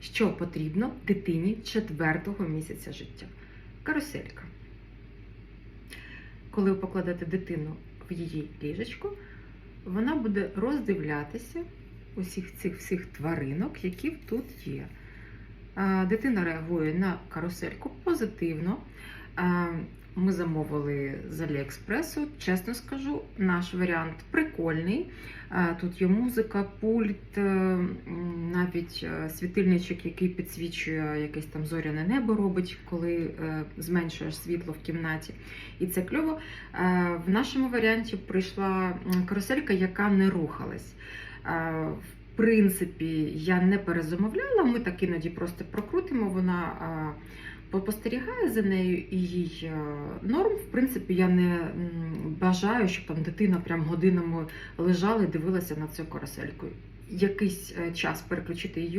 що потрібно дитині четвертого місяця життя. Каруселька. Коли ви покладете дитину в її ліжечко, вона буде роздивлятися усіх цих всіх тваринок, які тут є. Дитина реагує на карусельку позитивно. Ми замовили з Аліекспресу. Чесно скажу, наш варіант прикольний. Тут є музика, пульт, навіть е, світильничок, який підсвічує якесь там зоряне небо робить, коли е, зменшуєш світло в кімнаті. І це кльово. Е, В нашому варіанті прийшла каруселька, яка не рухалась. В принципі, я не перезамовляла, ми так іноді просто прокрутимо, вона спостерігає за нею і їй норм. В принципі, я не бажаю, щоб там дитина прям годинами лежала і дивилася на цю карусельку. Якийсь е, час переключити її.